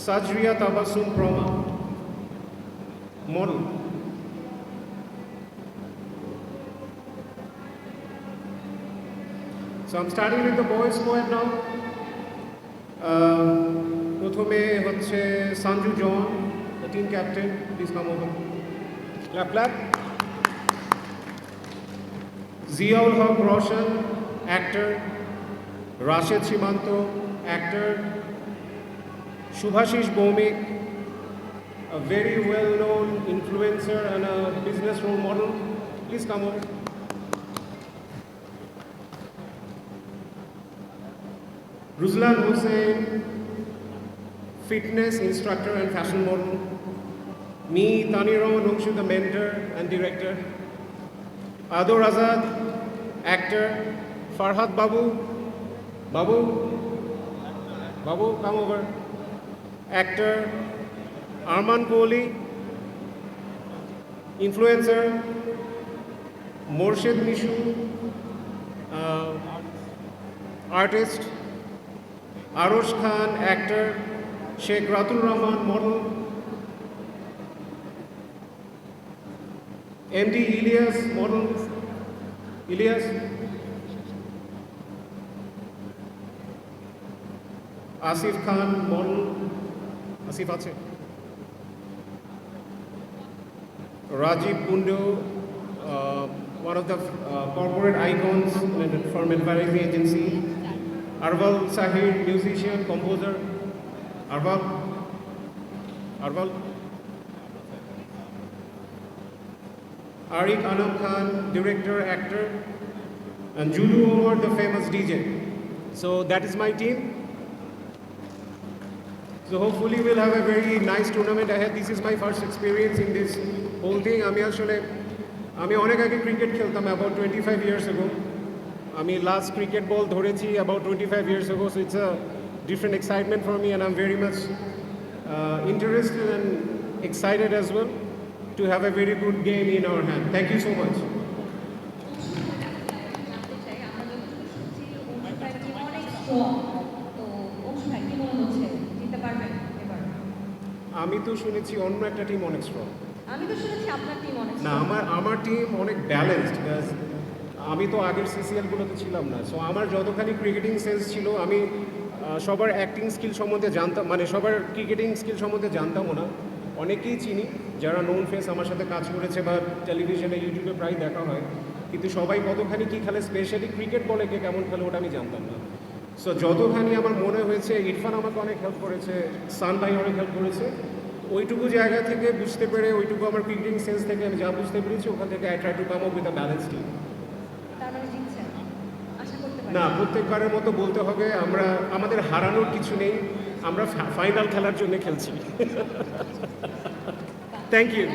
Sajria Tabassum Proma, model. So I'm starting with the boys squad now. Uh, প্রথমে হচ্ছে Sanju John the team captain please come over clap clap Ziaul Haque Roshan actor Rashed Simanta actor Subhashish Bomik, a very well-known influencer and a business role model. Please come over. Ruslan Hussain, fitness instructor and fashion model. Me, Taniraman Hongshu, the mentor and director. Adur Azad, actor. Farhad Babu, Babu, Babu, come over. Actor. Arman Kohli, influencer. Morshed Mishu, uh, artist. Arosh Khan, actor. Sheikh Ratul Rahman, model. MD Ilyas, model. Ilyas. Asif Khan model Asif আছে Rajib Kundu one of the uh, corporate icons from advertising agency Arval Sahir musician composer Arval Arval Arik Anam Khan director actor and Julu Omar the famous DJ so that is my team So hopefully we'll have a very nice tournament ahead. This is my first experience in this whole thing. আমি আসলে আমি অনেক আগে cricket খেলতাম about twenty five years ago আমি last cricket ball ধরেছি about twenty five years ago so it's a different excitement for me and I am very much interested and excited as well to have a very good game in our hand thank you so much জানতে আমি তো শুনেছি অন্য একটা team অনেক strong আমি তো শুনেছি আপনার টিম অনেক না আমার আমার টিম অনেক ব্যালেন্সড আমি তো আগের সিসিএলগুলোতে ছিলাম না। সো আমার যতখানি ক্রিকেটিং সেন্স ছিল আমি সবার অ্যাক্টিং স্কিল সম্বন্ধে জানতাম মানে সবার ক্রিকেটিং স্কিল সম্বন্ধে জানতামও না। অনেকেই চিনি যারা নোন ফেস আমার সাথে কাজ করেছে বা টেলিভিশনে ইউটিউবে প্রায় দেখা হয়। কিন্তু সবাই কতখানি কী খেলে স্পেশালি ক্রিকেট বলে কে কেমন খেলে ওটা আমি জানতাম না। সো যতখানি আমার মনে হয়েছে ইরফান আমাকে অনেক হেল্প করেছে সান ভাই অনেক হেল্প করেছে। ওইটুকু জায়গা থেকে বুঝতে পেরে ওইটুকু আমার ক্রিকেটিং সেন্স থেকে আমি যা বুঝতে পেরেছি ওখান থেকে I try to come up with a balance team না প্রত্যেকবারের মতো বলতে হবে আমরা আমাদের হারানোর কিছু নেই আমরা ফাইনাল খেলার জন্য খেলছি। থ্যাংক ইউ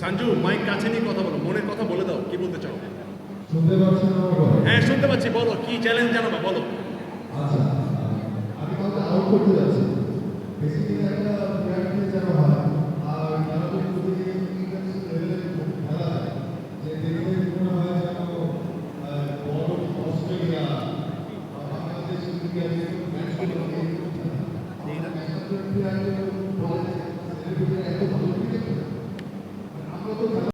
সঞ্জু মাইক কাছে নিয়ে কথা বলো মনের কথা বলে দাও কি বলতে চাও? হ্যাঁ শুনতে পাচ্ছি বলো কি চ্যালেঞ্জ জানাবা বলো। আচ্ছা আমি কাউকে আউট করতে যাচ্ছি। বেসিক্যালি একটা হয় আর তারা প্রতিদিন ইন্টারন্যাশনাল লেভেলে খেলা যে দেখে মনে হয় যেন বড় অস্ট্রেলিয়া বাংলাদেশ যদি আমি ম্যাচ খেলে ন্যাশনাল প্লেয়ার বলে সেলিব্রিটি